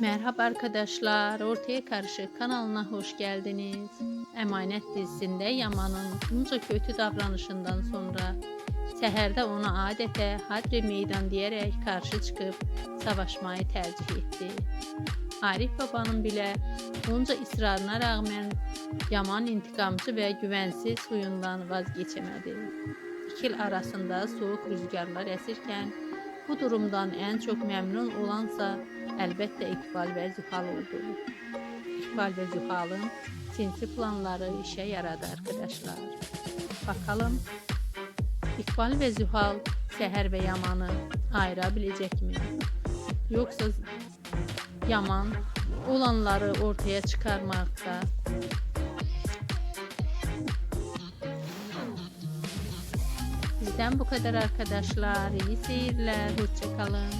Merhaba arkadaşlar, Ortaya Karışık kanalına hoş geldiniz. Emanet dizisinde Yaman'ın bunca kötü davranışından sonra seherde ona adete hadri meydan diyerek karşı çıkıp savaşmayı tercih etti. Arif babanın bile bunca ısrarına rağmen Yaman intikamcı ve güvensiz huyundan vazgeçemedi. İkil arasında soğuk rüzgarlar esirken bu durumdan en çok memnun olansa elbette İkbal ve Zühal oldu. İkbal ve Zühal'ın sinsi planları işe yaradı arkadaşlar. Bakalım İkbal ve Zühal Seher ve Yaman'ı ayırabilecek mi? Yoksa Yaman olanları ortaya çıkarmakta Bizden bu kadar arkadaşlar. İyi seyirler. Hoşçakalın.